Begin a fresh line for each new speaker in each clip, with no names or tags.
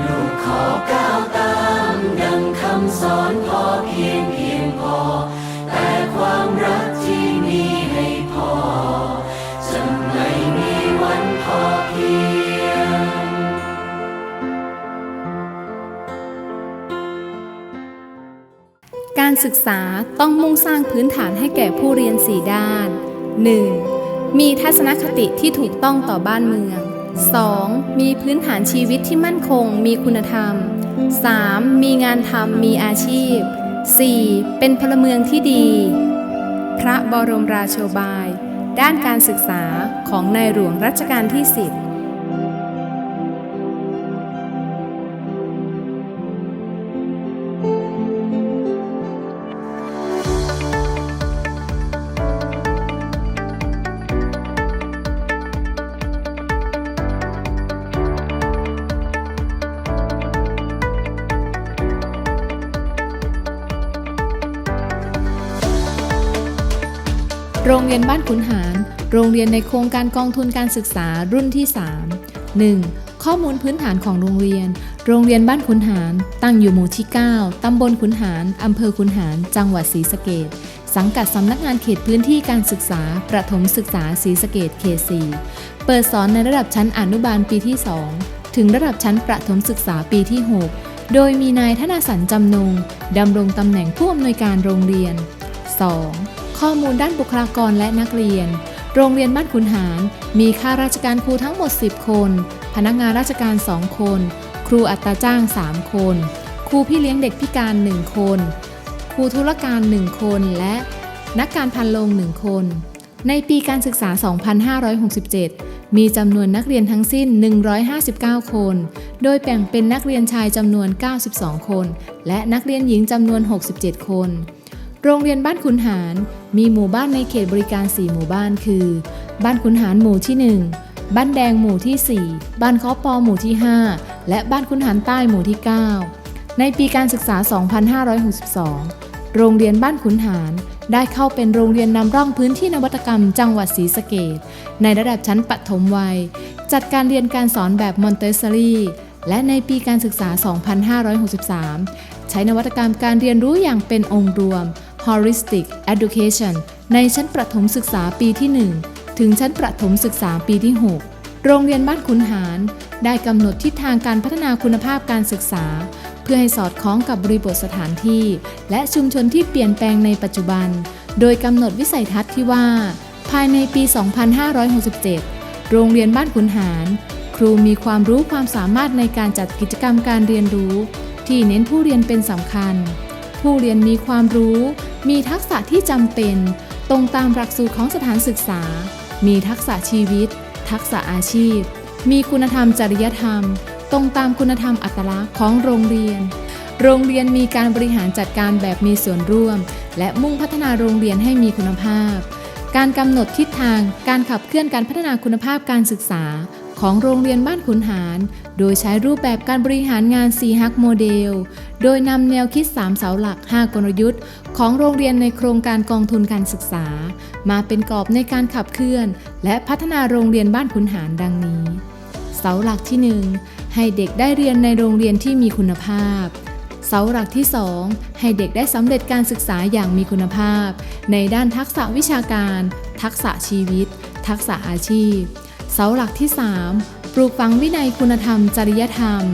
ลูกขอก้าวตามดังคำสอนพอเพียงเพียงพอ แต่ความรักที่มีให้พอจะไม่มีวันพอเพียง
การศึกษาต้องมุ่งสร้างพื้นฐานให้แก่ผู้เรียน4ด้าน 1. มีทัศนคติที่ถูกต้องต่อบ้านเมือง 2. มีพื้นฐานชีวิตที่มั่นคง มีคุณธรรม 3. มีงานทำมีอาชีพ 4. เป็นพลเมืองที่ดี พระบรมราโชบาย ด้านการศึกษาของนายหลวงรัชกาลที่ 10 รงเรียนบ้านขุนหาร โรงเรียนในโครงการกองทุนการศึกษารุ่นที่ 3 1. ข้อมูลพื้นฐานของโรงเรียน โรงเรียนบ้านขุนหาร ตั้งอยู่หมู่ที่ 9 ตำบลขุนหาร อำเภอขุนหาร จังหวัดศรีสะเกดสังกัดสำนักงานเขตพื้นที่การศึกษา ประถมศึกษาศรีสะเกดเขต4เปิดสอนในระดับชั้นอนุบาลปีที่ 2 ถึงระดับชั้นประถมศึกษาปีที่ 6 โดยมีนายธนาสันจำนงดำรงตำแหน่งผู้อำนวยการโรงเรียน 2. ข้อมูลด้านบุคลากรและนักเรียน โรงเรียนบ้านขุนหาร มีข้าราชการครูทั้งหมด 10 คน พนักงานราชการ 2 คน ครูอัตราจ้าง 3 คน ครูพี่เลี้ยงเด็กพิการ 1 คน ครูธุรการ 1 คน และนักการพันโลง 1 คน ในปีการศึกษา 2567 มีจำนวนนักเรียนทั้งสิ้น 159 คน โดยแบ่งเป็นนักเรียนชายจำนวน 92 คน และนักเรียนหญิงจำนวน 67 คน โรงเรียนบ้านขุนหารมีหมู่บ้านในเขตบริการ 4 หมู่บ้านคือ บ้านขุนหารหมู่ที่ 1 บ้านแดงหมู่ที่ 4 บ้านคาะปอหมู่ที่ 5 และบ้านขุนหารใต้หมู่ที่ 9 ในปีการศึกษา 2562 โรงเรียนบ้านขุนหารได้เข้าเป็นโรงเรียนนำร่องพื้นที่นวัตกรรมจังหวัดศรีสะเกดในระดับชั้นปฐมวัย จัดการเรียนการสอนแบบมอนเตสซอรี่และในปีการศึกษา 2563 ใช้นวัตกรรมการเรียนรู้อย่างเป็นองค์รวม Holistic Education ในชั้นประถมศึกษาปีที่ 1 ถึงชั้นประถมศึกษาปีที่ 6 โรงเรียนบ้านขุนหาร ได้กำหนดทิศทางการพัฒนาคุณภาพการศึกษา เพื่อให้สอดคล้องกับบริบทสถานที่ และชุมชนที่เปลี่ยนแปลงในปัจจุบัน โดยกำหนดวิสัยทัศน์ที่ว่า ภายในปี 2567 โรงเรียนบ้านขุนหาร ครูมีความรู้ความสามารถในการจัดกิจกรรมการเรียนรู้ ที่เน้นผู้เรียนเป็นสำคัญ ผู้เรียนมีความรู้ มีทักษะที่จำเป็น ตรงตามหลักสูตรของสถานศึกษา มีทักษะชีวิต ทักษะอาชีพ มีคุณธรรมจริยธรรม ตรงตามคุณธรรมอัตลักษณ์ของโรงเรียน โรงเรียนมีการบริหารจัดการแบบมีส่วนร่วม และมุ่งพัฒนาโรงเรียนให้มีคุณภาพ การกำหนดทิศทาง การขับเคลื่อนการพัฒนาคุณภาพการศึกษา ของโรงเรียนบ้านขุนหาร โดยใช้รูปแบบการบริหารงาน c ฮักโมเดล โดยนำแนวคิด 3 เสาหลัก 5 กลยุทธ์ ของโรงเรียนในโครงการกองทุนการศึกษา มาเป็นกรอบในการขับเคลื่อน และพัฒนาโรงเรียนบ้านขุนหารดังนี้ เสาหลักที่ 1 ให้เด็กได้เรียนในโรงเรียนที่มีคุณภาพเสาหลักที่ 2 ให้เด็กได้สำเร็จการศึกษาอย่างมีคุณภาพ ในด้านทักษะวิชาการ ทักษะชีวิต ทักษะอาชีพ เสาหลักที่ 3 ปลูกฝังวินัยคุณธรรม จริยธรรม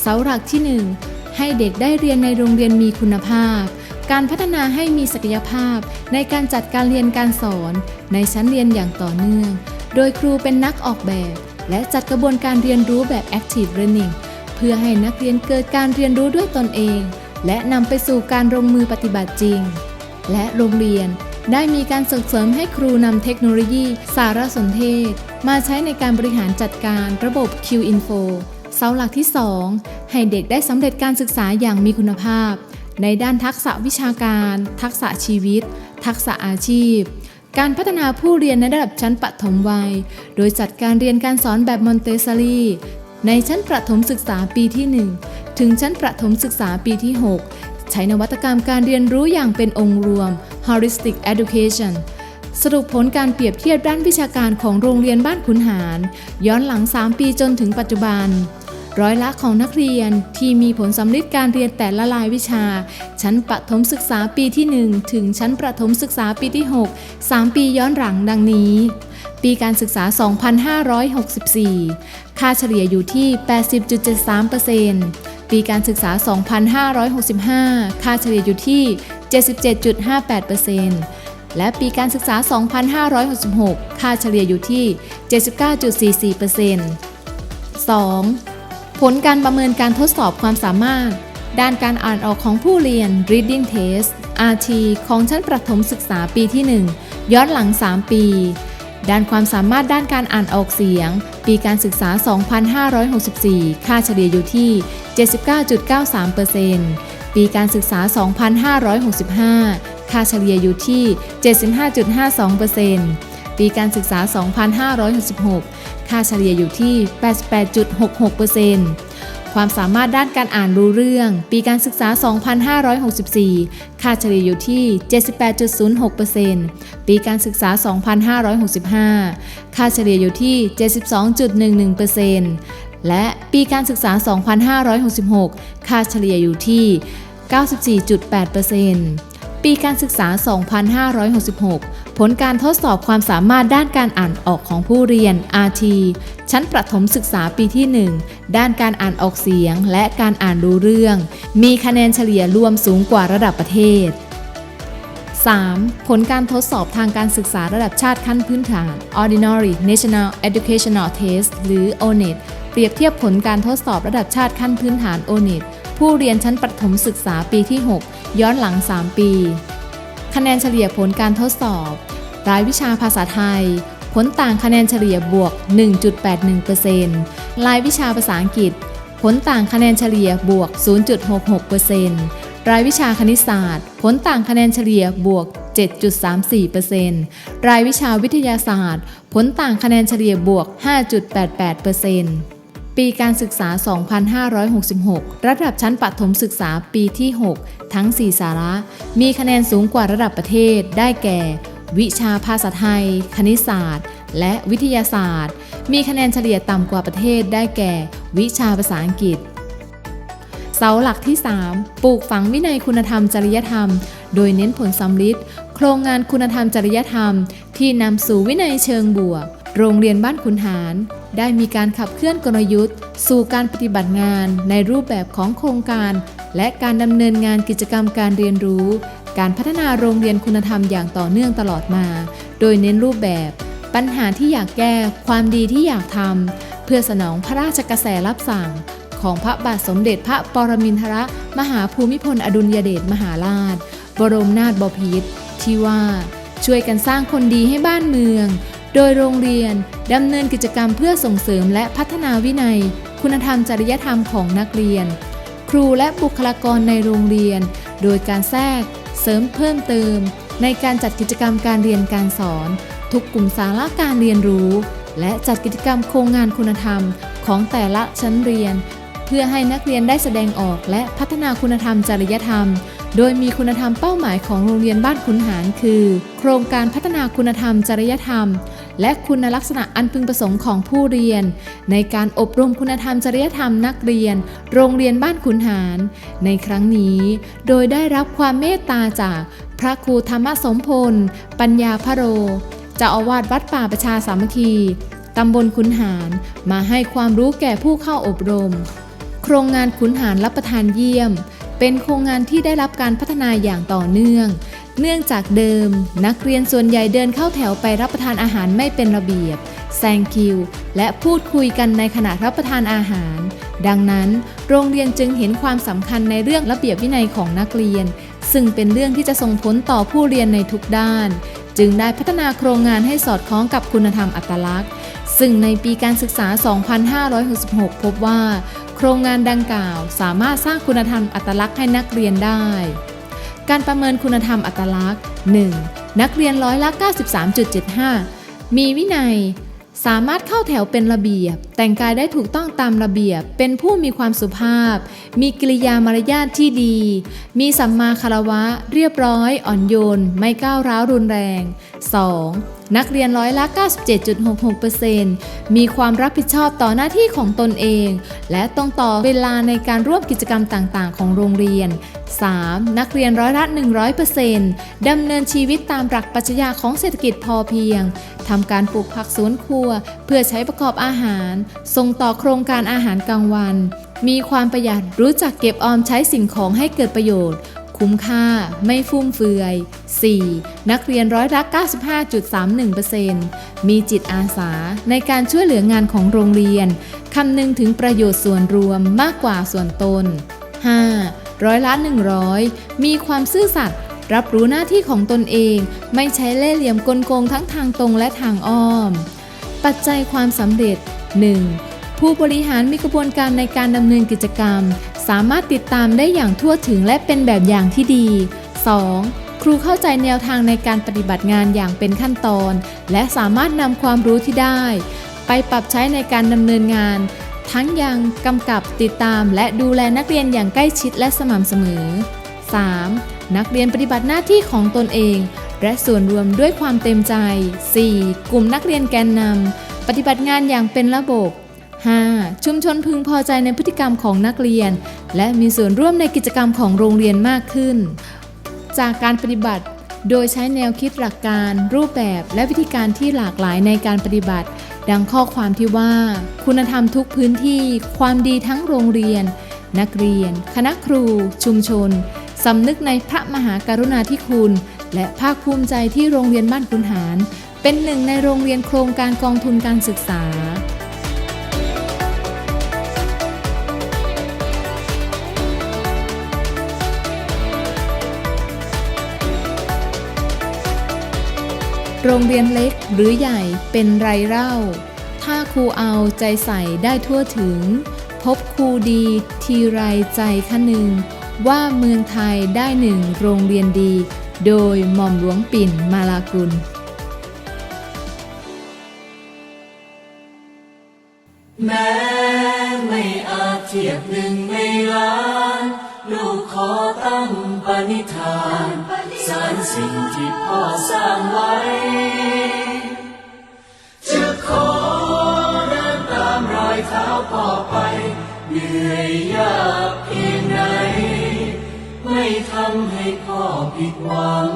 เสาหลักที่ 1 ให้เด็กได้เรียนในโรงเรียนมีคุณภาพ การพัฒนาให้มีศักยภาพ ในการจัดการเรียนการสอน ในชั้นเรียนอย่างต่อเนื่อง โดยครูเป็นนักออกแบบ และจัดกระบวนการเรียนรู้แบบ Active Learning เพื่อให้นักเรียนเกิดการเรียนรู้ด้วยตนเอง และนำไปสู่การลงมือปฏิบัติจริง และโรงเรียน ได้มีการส่งเสริมให้ครูนำเทคโนโลยี สารสนเทศ มาใช้ในการบริหารจัดการระบบ Q-Info เสาหลักที่ 2 ให้เด็กได้สำเร็จการศึกษาอย่างมีคุณภาพ ในด้านทักษะวิชาการ ทักษะชีวิต ทักษะอาชีพ การพัฒนาผู้เรียนในระดับชั้นปฐมวัย โดยจัดการเรียนการสอนแบบมอนเตสซอรีในชั้นประถมศึกษาปีที่ 1 ถึงชั้นประถมศึกษาปีที่ 6 ใช้นวัตกรรมการเรียนรู้อย่างเป็นองค์รวม Holistic Education สรุปผลการเปรียบเทียบด้านวิชาการของโรงเรียนบ้านขุนหาร ย้อนหลัง 3 ปีจนถึงปัจจุบัน ร้อยละของนักเรียนที่มีผลสำลิดการเรียนแต่ละรายวิชา ชั้นประถมศึกษาปีที่ 1 ถึงชั้นประถมศึกษาปีที่ 6 3 ปีย้อนหลังดังนี้ ปีการศึกษา 2564 ค่าเฉลี่ยอยู่ที่ 80.73% ปีการศึกษา 2565 ค่าเฉลี่ยอยู่ที่ 77.58%และปีการศึกษา 2566 ค่าเฉลี่ยอยู่ที่ 79.44% 2. ผลการประเมินการทดสอบความสามารถ ด้านการอ่านออกของผู้เรียน Reading Test RT ของชั้นประถมศึกษาปีที่ 1 ย้อนหลัง 3 ปี ด้านความสามารถด้านการอ่านออกเสียง ปีการศึกษา 2564 ค่าเฉลี่ยอยู่ที่ 79.93%ปีการศึกษา 2565 ค่าเฉลี่ยอยู่ที่ 75.52%ปีการศึกษา 2566 ค่าเฉลี่ยอยู่ที่ 88.66%ความสามารถด้านการอ่านรู้เรื่อง ปีการศึกษา 2564 ค่าเฉลี่ยอยู่ที่ 78.06%ปีการศึกษา 2565 ค่าเฉลี่ยอยู่ที่ 72.11% และปีการศึกษา 2566 ค่าเฉลี่ยอยู่ที่ 94.8%ปีการศึกษา 2566 ผลการทดสอบความสามารถด้านการอ่านออกของผู้เรียน RT ชั้นประถมศึกษาปีที่ 1 ด้านการอ่านออกเสียงและการอ่านรู้เรื่อง มีคะแนนเฉลี่ยรวมสูงกว่าระดับประเทศ 3. ผลการทดสอบทางการศึกษาระดับชาติขั้นพื้นฐาน Ordinary National Educational Test หรือ ONET รียบเทียบผลการทดสอบระดับชาติขั้นพื้นฐาน ONET ผู้เรียนชั้นประถมศึกษาปีที่ 6 ย้อนหลัง 3 ปี คะแนนเฉลี่ยผลการทดสอบ รายวิชาภาษาไทย ผลต่างคะแนนเฉลี่ยบวก 1.81%รายวิชาภาษาอังกฤษ ผลต่างคะแนนเฉลี่ยบวก 0.66%รายวิชาคณิตศาสตร์ ผลต่างคะแนนเฉลี่ยบวก 7.34%รายวิชาวิทยาศาสตร์ ผลต่างคะแนนเฉลี่ยบวก 5.88% ปีการศึกษา 2566 ระดับชั้นประถมศึกษาปีที่ 6 ทั้ง 4 สาระ มีคะแนนสูงกว่าระดับประเทศ ได้แก่ วิชาภาษาไทย คณิตศาสตร์ และวิทยาศาสตร์ มีคะแนนเฉลี่ยต่ำกว่าประเทศ ได้แก่ วิชาภาษาอังกฤษ เสาหลักที่ 3 ปลูกฝังวินัยคุณธรรมจริยธรรม โดยเน้นผลสำลิดโครงงานคุณธรรมจริยธรรม ที่นำสู่วินัยเชิงบวก โรงเรียนบ้านขุนหาร ได้มีการขับเคลื่อนกลยุทธ์ สู่การปฏิบัติงานในรูปแบบของโครงการ และการดำเนินงานกิจกรรมการเรียนรู้ การพัฒนาโรงเรียนคุณธรรมอย่างต่อเนื่องตลอดมา โดยเน้นรูปแบบ ปัญหาที่อยากแก้ ความดีที่อยากทำเพื่อสนองพระราชกระแสรับสั่ง ของพระบาทสมเด็จพระปรมินทรมหาภูมิพลอดุลยเดชมหาราช บรมนาถบพิตรที่ว่าช่วยกันสร้างคนดีให้บ้านเมือง โดยโรงเรียนดำเนินกิจกรรมเพื่อส่งเสริมและพัฒนาวินัย คุณธรรมจริยธรรมของนักเรียน ครูและบุคลากรในโรงเรียน โดยการแทรก เสริมเพิ่มเติม ในการจัดกิจกรรมการเรียนการสอน ทุกกลุ่มสาระการเรียนรู้ และจัดกิจกรรมโครงงานคุณธรรมของแต่ละชั้นเรียน เพื่อให้นักเรียนได้แสดงออกและพัฒนาคุณธรรมจริยธรรมโดยมีคุณธรรมเป้าหมายของโรงเรียนบ้านขุนหารคือ โครงการพัฒนาคุณธรรมจริยธรรม และคุณลักษณะอันพึงประสงค์ของผู้เรียน ในการอบรมคุณธรรมจริยธรรมนักเรียน โรงเรียนบ้านขุนหาร ในครั้งนี้ โดยได้รับความเมตตาจากพระครูธรรมสมพล ปัญญาพโรเจ้าอาวาสวัดป่าประชาสามัคคี ตำบลขุนหารมาให้ความรู้แก่ผู้เข้าอบรม โครงงานขุนหารรับประทานเยี่ยม เป็นโครงงานที่ได้รับการพัฒนาอย่างต่อเนื่อง เนื่องจากเดิม นักเรียนส่วนใหญ่เดินเข้าแถวไปรับประทานอาหารไม่เป็นระเบียบแซงคิว และพูดคุยกันในขณะรับประทานอาหาร ดังนั้น โรงเรียนจึงเห็นความสำคัญในเรื่องระเบียบวินัยของนักเรียน ซึ่งเป็นเรื่องที่จะส่งผลต่อผู้เรียนในทุกด้าน จึงได้พัฒนาโครงงานให้สอดคล้องกับคุณธรรมอัตลักษณ์ ซึ่งในปีการศึกษา 2566 พบว่า โครงงานดังกล่าวสามารถสร้างคุณธรรมอัตลักษณ์ให้นักเรียนได้ การประเมินคุณธรรมอัตลักษณ์ 1. นักเรียนร้อยละ 93.75 มีวินัย สามารถเข้าแถวเป็นระเบียบ แต่งกายได้ถูกต้องตามระเบียบ เป็นผู้มีความสุภาพ มีกิริยามารยาทที่ดี มีสัมมาคารวะ เรียบร้อย อ่อนโยน ไม่ก้าวร้าวรุนแรง 2. นักเรียนร้อยละ 97.66%มีความรับผิดชอบต่อหน้าที่ของตนเอง และต้องต่อเวลาในการร่วมกิจกรรมต่างๆ ของโรงเรียน 3. นักเรียนร้อยละ 100%ดำเนินชีวิตตามหลักปรัชญาของเศรษฐกิจพอเพียงทำการปลูกผักสวนครัว เพื่อใช้ประกอบอาหาร ส่งต่อโครงการอาหารกลางวัน มีความประหยัดรู้จักเก็บออมใช้สิ่งของให้เกิดประโยชน์ คุ้มค่า ไม่ฟุ่มเฟือย 4. นักเรียนร้อยละ95.31%มีจิตอาสาในการช่วยเหลืองานของโรงเรียน คำนึงถึงประโยชน์ส่วนรวมมากกว่าส่วนตน 5. ร้อยละ 100 มีความซื่อสัตย์รับรู้หน้าที่ของตนเอง ไม่ใช้เล่ห์เหลี่ยมกลโกงทั้งทางตรงและทางอ้อม ปัจจัยความสำเร็จ 1. ผู้บริหารมีกระบวนการในการดำเนินกิจกรรม สามารถติดตามได้อย่างทั่วถึงและเป็นแบบอย่างที่ดี 2. ครูเข้าใจแนวทางในการปฏิบัติงานอย่างเป็นขั้นตอน และสามารถนำความรู้ที่ได้ ไปปรับใช้ในการดำเนินงาน ทั้งยังกำกับติดตาม และดูแลนักเรียนอย่างใกล้ชิดและสม่ำเสมอ 3. นักเรียนปฏิบัติหน้าที่ของตนเอง และส่วนรวมด้วยความเต็มใจ 4. กลุ่มนักเรียนแกนนำปฏิบัติงานอย่างเป็นระบบ 5. ชุมชนพึงพอใจในพฤติกรรมของนักเรียน และมีส่วนร่วมในกิจกรรมของโรงเรียนมากขึ้น จากการปฏิบัติโดยใช้แนวคิดหลักการ รูปแบบและวิธีการที่หลากหลายในการปฏิบัติ ดังข้อความที่ว่า คุณธรรมทุกพื้นที่ ความดีทั้งโรงเรียน นักเรียน คณะครู ชุมชนสำนึกในพระมหากรุณาธิคุณ และภาคภูมิใจที่โรงเรียนบ้านคุณหาร เป็นหนึ่งในโรงเรียนโครงการกองทุนการศึกษา โรงเรียนเล็กหรือใหญ่เป็นไรเล่า ถ้าครูเอาใจใส่ได้ทั่วถึง พบครูดีทีไรใจคะนึง ว่าเมืองไทยได้หนึ่งโรงเรียนดี โดยหม่อมหลวงปิ่นมาลากุล
แม้ไม่อาจเทียบหนึ่งในล้าน ลูกขอตั้งปณิธาน สานสิ่งที่พ่อสร้างไว้ จะขอเดินตามรอยเท้าพ่อไป เหนื่อยยากเพียงไหน ไม่ทำให้พ่อผิดหวัง